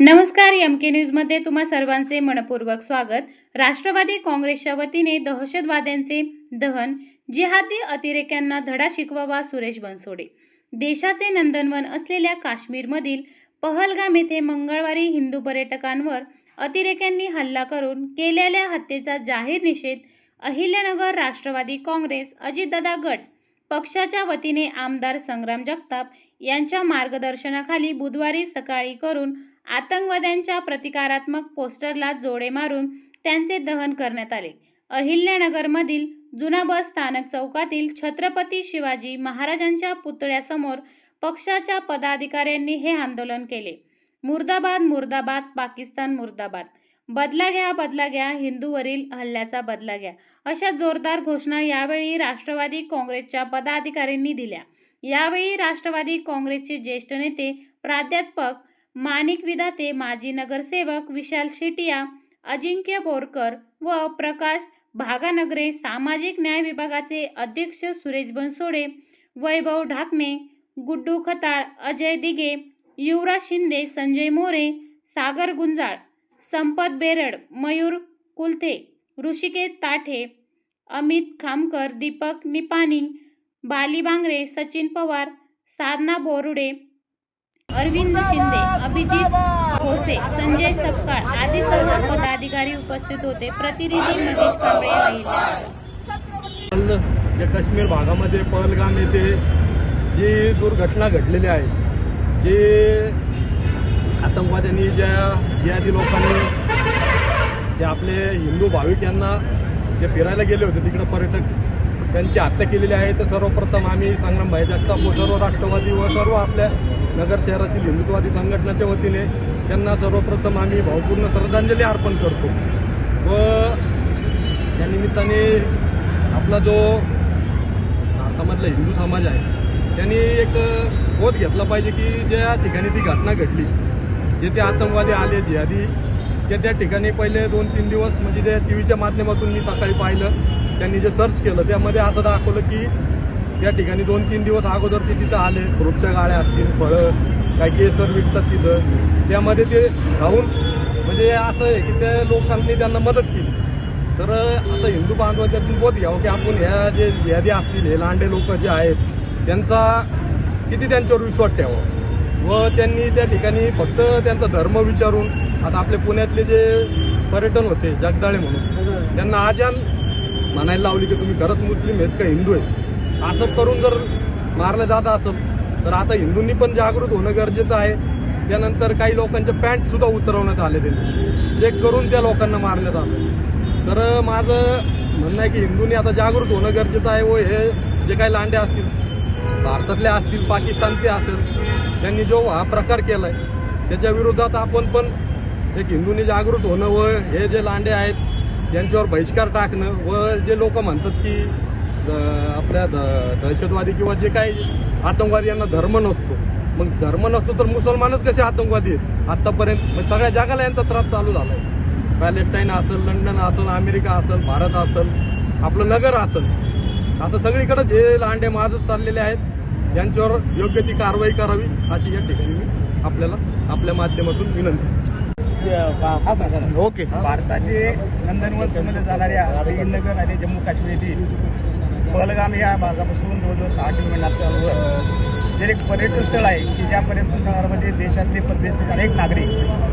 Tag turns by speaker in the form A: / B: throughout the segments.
A: नमस्कार एम के न्यूजमध्ये तुम्हा सर्वांचे मनपूर्वक स्वागत. राष्ट्रवादी काँग्रेसच्या वतीने दहशतवाद्यांचे दहन जिहादी अतिरेक्यांना धडा शिकवावा सुरेश बनसोडे. देशाचे नंदनवन असलेल्या काश्मीरमधील पहलगाम येथे मंगळवारी हिंदू पर्यटकांवर अतिरेक्यांनी हल्ला करून केलेल्या हत्येचा जाहीर निषेध अहिल्यानगर राष्ट्रवादी काँग्रेस अजितदादा गट पक्षाच्या वतीने आमदार संग्राम जगताप यांच्या मार्गदर्शनाखाली बुधवारी सकाळी करून आतंकवाद्यांच्या प्रतिकारात्मक पोस्टरला जोडे मारून त्यांचे दहन करण्यात आले. अहिल्यानगरमधील जुना बस स्थानक चौकातील छत्रपती शिवाजी महाराजांच्या पुतळ्यासमोर पक्षाच्या पदाधिकाऱ्यांनी हे आंदोलन केले. मुर्दाबाद मुर्दाबाद पाकिस्तान मुर्दाबाद. बदला घ्या बदला घ्या हिंदूवरील हल्ल्याचा बदला घ्या अशा जोरदार घोषणा यावेळी राष्ट्रवादी काँग्रेसच्या पदाधिकाऱ्यांनी दिल्या. यावेळी राष्ट्रवादी काँग्रेसचे ज्येष्ठ नेते प्राध्यापक माणिक विधाते माजी नगरसेवक विशाल शेटिया अजिंक्य बोरकर व प्रकाश भागानगरे सामाजिक न्याय विभागाचे अध्यक्ष सुरेश बनसोडे वैभव ढाकणे गुड्डू खताळ अजय दिगे युवराज शिंदे संजय मोरे सागर गुंजाळ संपत बेरड मयूर कुलथे ऋषिकेत ताठे अमित खामकर दीपक निपाणी बाली बांगरे सचिन पवार साधना बोरुडे अरविंद शिंदे अभिजित भोसे संजय सपकाळ आदी सर्व पदाधिकारी उपस्थित होते. प्रतिनिधी महेश कांबळे
B: जे काश्मीर भागामध्ये पहलगाम येथे जी दुर्घटना घडलेली आहे जे आतंकवाद्यांनी ज्या जिहादी लोकांनी जे आपले हिंदू भाविक यांना जे फिरायला गेले होते तिकडे पर्यटक त्यांची हत्या केलेली आहे. तर सर्वप्रथम आम्ही संग्रामभाई जगताप व सर्व राष्ट्रवादी व सर्व आपल्या नगर शहरातील हिंदुत्ववादी संघटनेच्या वतीने त्यांना सर्वप्रथम आम्ही भावपूर्ण श्रद्धांजली अर्पण करतो. व त्यानिमित्ताने आपला जो भारतामधला हिंदू समाज आहे त्यांनी एक बोध घेतला पाहिजे की ज्या ठिकाणी ती घटना घडली जे ते आतंकवादी आले जिहादी ते त्या ठिकाणी पहिले दोन तीन दिवस म्हणजे त्या टी व्हीच्या माध्यमातून मी सकाळी पाहिलं. त्यांनी जे सर्च केलं त्यामध्ये असं दाखवलं की या ठिकाणी दोन तीन दिवस अगोदर ते तिथं आले. फ्रूटच्या गाड्या असतील फळं काही केसर विकतात तिथं. त्यामध्ये ते राहून म्हणजे असं आहे की त्या लोकांनी त्यांना मदत केली. तर असं हिंदू बांधवाच्यातून बोध घ्यावं की आपण ह्या जे यादी असतील हे लांडे लोक जे आहेत त्यांचा किती त्यांच्यावर विश्वास ठेवावा? व त्यांनी त्या ठिकाणी फक्त त्यांचा धर्म विचारून आता आपले पुण्यातले जे पर्यटन होते जगदाळे म्हणून त्यांना आजान म्हणायला लावली की तुम्ही खरंच मुस्लिम आहेत का हिंदू आहेत? असं करून जर मारलं जात असेल तर आता हिंदूंनी पण जागृत होणं गरजेचं आहे. त्यानंतर काही लोकांचे पॅन्ट सुद्धा उतरवण्यात आले त्यांनी चेक करून त्या लोकांना मारण्यात आलं. तर माझं म्हणणं आहे की हिंदूंनी आता जागृत होणं गरजेचं आहे व हे जे काही लांडे असतील भारतातले असतील पाकिस्तानचे असेल त्यांनी जो हा प्रकार केलाय त्याच्या विरोधात आपण पण एक हिंदूंनी जागृत होणं व हे जे लांडे आहेत यांच्यावर बहिष्कार टाकणं व जे लोक म्हणतात की आपल्या द- दहशतवादी किंवा जे काही आतंकवादी यांना धर्म नसतो. मग धर्म नसतो तर मुसलमानच कसे आतंकवादी आहेत? आत्तापर्यंत मग सगळ्या जगाला यांचा त्रास चालू झाला आहे पॅलेस्टाईन असेल लंडन असेल अमेरिका असेल भारत असेल आपलं नगर असेल. असं सगळीकडे जे लांडे माजत चाललेले आहेत यांच्यावर योग्य ती कारवाई करावी अशी या ठिकाणी मी आपल्याला आपल्या माध्यमातून विनंती ओके.
C: भारताचे नंदनवन समजले जाणाऱ्या श्रीनगर आणि जम्मू काश्मीर येथील पहलगाम या भागापासून जवळजवळ सहा किलोमीटर अंतरावर. जे एक पर्यटन स्थळ आहे की ज्या पर्यटन स्थळामध्ये देशातले परदेशी अनेक नागरिक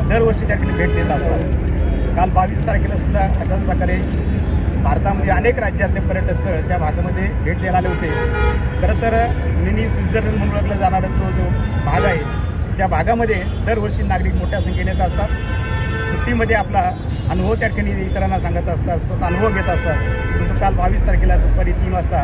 C: दरवर्षी त्या ठिकाणी भेट देत असतात. काल बावीस तारखेला सुद्धा अशाच प्रकारे भारतामध्ये अनेक राज्यातले पर्यटन स्थळ त्या भागामध्ये भेट द्यायला आले होते. खरं तर मिनी स्वित्झर्लंड म्हणून ओळखला जाणारा तो जो भाग आहे त्या भागामध्ये दरवर्षी नागरिक मोठ्या संख्येने येत असतात सुट्टीमध्ये आपला अनुभव त्या ठिकाणी इतरांना सांगत असतात स्वतः अनुभव घेत असतात. परंतु काल बावीस तारखेला दुपारी तीन वाजता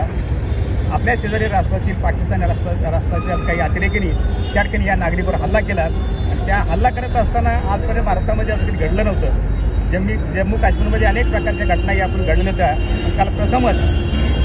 C: आपल्या शेजारी राष्ट्रातील पाकिस्तानी राष्ट्र राष्ट्राच्या काही अतिरेकींनी त्या ठिकाणी या नागरिकवर हल्ला केला. आणि त्या हल्ला करत असताना आजपर्यंत भारतामध्ये असं काही घडलं नव्हतं. जम्मी जम्मू काश्मीरमध्ये अनेक प्रकारच्या घटना या आपण घडल्या होत्या. काल प्रथमच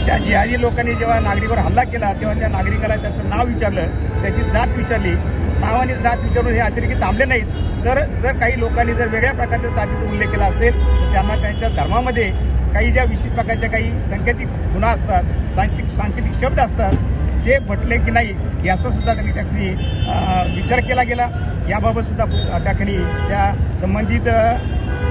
C: त्या जिहादी लोकांनी जेव्हा नागरिकावर हल्ला केला तेव्हा त्या नागरिकाला त्याचं नाव विचारलं त्याची जात विचारली. नावाने जात विचारून हे अतिरेकी थांबले नाहीत. तर जर काही लोकांनी जर वेगळ्या प्रकारच्या जातीचा उल्लेख केला असेल तर त्यांना त्यांच्या धर्मामध्ये काही ज्या विशिष्ट प्रकारच्या काही सांकेतिक गुन्हा असतात सांकेतिक सांकेतिक शब्द असतात ते म्हटले की नाही याचा सुद्धा त्यांनी त्या ठिकाणी विचार केला गेला. याबाबत सुद्धा त्या ठिकाणी त्या संबंधित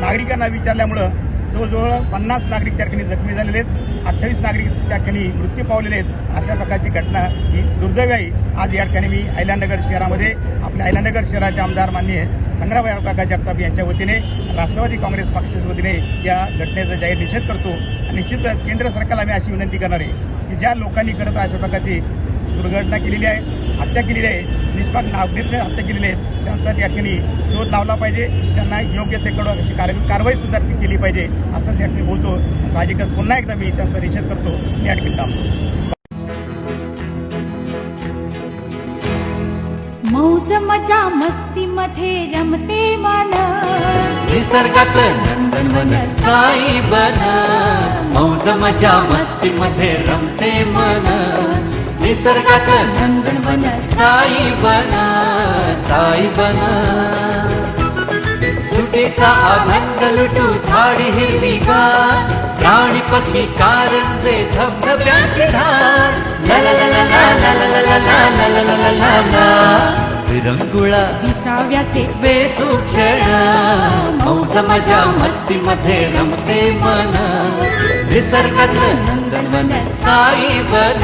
C: नागरिकांना विचारल्यामुळं जवळजवळ पन्नास नागरिक त्या ठिकाणी जखमी झालेले आहेत. अठ्ठावीस नागरिक त्या ठिकाणी मृत्यू पावलेले आहेत. अशा प्रकारची घटना ही दुर्दैवी आहे. आज या ठिकाणी मी अहिल्यानगर शहरामध्ये आपल्या अहिल्यानगर शहराचे आमदार माननीय संग्रामराव काका जगताप यांच्या वतीने राष्ट्रवादी काँग्रेस पक्षाच्या वतीने या घटनेचा जाहीर निषेध करतो. आणि निश्चितच केंद्र सरकारला मी अशी विनंती करणार आहे की ज्या लोकांनी करत अशा प्रकारची दुर्घटना केलेली आहे हत्या केलेली आहे निष्पाक नागरिकने हत्या केलेली आहे. त्यांचा त्या ठिकाणी शोध लावला पाहिजे. त्यांना योग्य ते कडक अशी कार- कारवाई सुद्धा केली पाहिजे. असं त्या ठिकाणी बोलतो. साहजिकच पुन्हा एकदा मी त्यांचा निषेध करतो. मी या ठिकाणी थांबतो.
D: मौज मजा मस्ती मध्ये रमते मन.
E: निसर्गात नंदनवन साई बन. मौज मजा मस्ती मध्ये रमते मन. निसर्गात नंदनवन साई बन साई बन सुटीचा अभंग लुटू झाडी हिरवीगार प्राणी पक्षी कारंजे धबधब्याची धार ला ला ला ला ला ला ला ला ला ला ला ला ला ला ला विरंगुळा
D: विसाव्याचे
E: बेतू क्षण मौज मजा मस्ती मध्ये रमते मन निसर्गात साई बन साई बन